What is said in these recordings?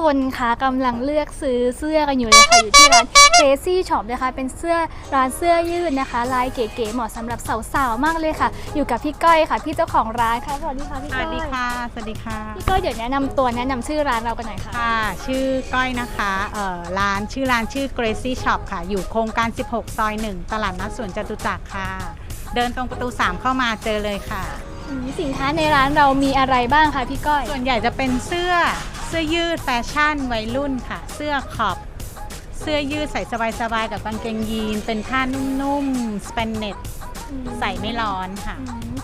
คนคะกำลังเลือกซื้อเสื้อกันอยู่เลยค่ะอยู่ที่ร้าน Crazy Shop นะคะเป็นเสื้อร้านเสื้อยืดนะคะ ลายเก๋ๆเหมาะสำหรับสาวๆมากเลยค่ะ อยู่กับพี่ก้อยค่ะ พี่เจ้าของร้านค่ะสวัสดีค่ะพี่สก้อยวัสดีค่ะ สวัสดีค่ะ พี่ก้อยเดี๋ยวแนะนำตัวแนะนำชื่อร้านเรากันหน่อยค่ะ ค่ะ ชื่อก้อยนะคะ เอ่อ ร้านชื่อร้านชื่อ Gracie Shop ค่ะ อยู่โครงการ 16 ซอย 1 ตลาดนัดสวนจตุจักรค่ะ เดินตรงประตู 3 เข้ามาเจอเลยค่ะอืมสินค้าในร้านเรามีอะไรบ้างคะพี่ก้อย ส่วนใหญ่จะเป็นเสื้อเสื้อยืดแฟชั่นวัยรุ่นค่ะ เสื้อขอบ เสื้อยืดใส่สบายๆกับกางเกงยีน เป็นผ้านุ่มๆสเปนเน็ตใส่ไม่ร้อนค่ะอืม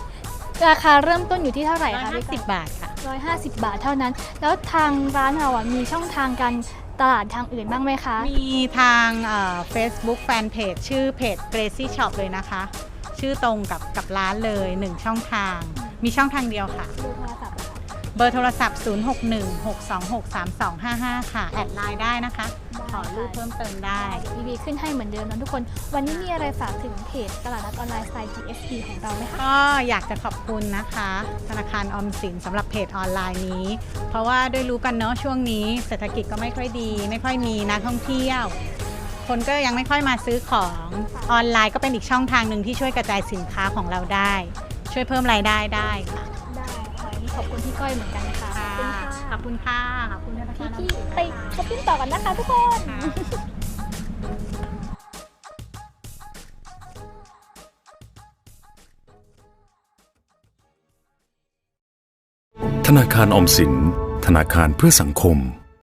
ราคาเริ่มต้นอยู่ที่เท่าไหร่คะพี่ก้อย150 บาทค่ะร้อยห้าสิบบาทเท่านั้น แล้วทางร้านเราอะมีช่องทางการตลาดทางอื่นบ้างไหมคะ มีทางเฟซบุ๊กแฟนเพจชื่อเพจ Gracie Shop เลยนะคะ ชื่อตรงกับกับร้านเลย1ช่องทาง มีช่องทางเดียวค่ะ เบอร์โทรศัพท์อะค่ะเบอร์โทรศัพท์ 0616263255 ค่ะ แอดไลน์ได้นะคะ ขอรูปเพิ่มเติมได้ทีวีขึ้นให้เหมือนเดิมนะทุกคน วันนี้มีอะไรฝากถึงเพจตลาดนัดออนไลน์สไตล์ GSP ของเราไหมคะ ก็อยากจะขอบคุณนะคะ ธนาคารออมสินสำหรับเพจออนไลน์นี้ เพราะว่าด้วยรู้กันเนาะช่วงนี้ เศรษฐกิจก็ไม่ค่อยดี ไม่ค่อยมีนักท่องเที่ยว คนก็ยังไม่ค่อยมาซื้อของออนไลน์ก็เป็นอีกช่องทางหนึ่งที่ช่วยกระจายสินค้าของเราได้ ช่วยเพิ่มรายได้ได้ค่ะได้ค่ะวันนี้ข อบคุณพี่ก้อยเหมือนกันนะคะขอบคุณค่ะ ขอบคุณธนาคารออมพี่สินๆไปช้อปปิ้งต่อกันนะคะทุกคนค่ะธนาคารออมสิน ธนาคารเพื่อสังคม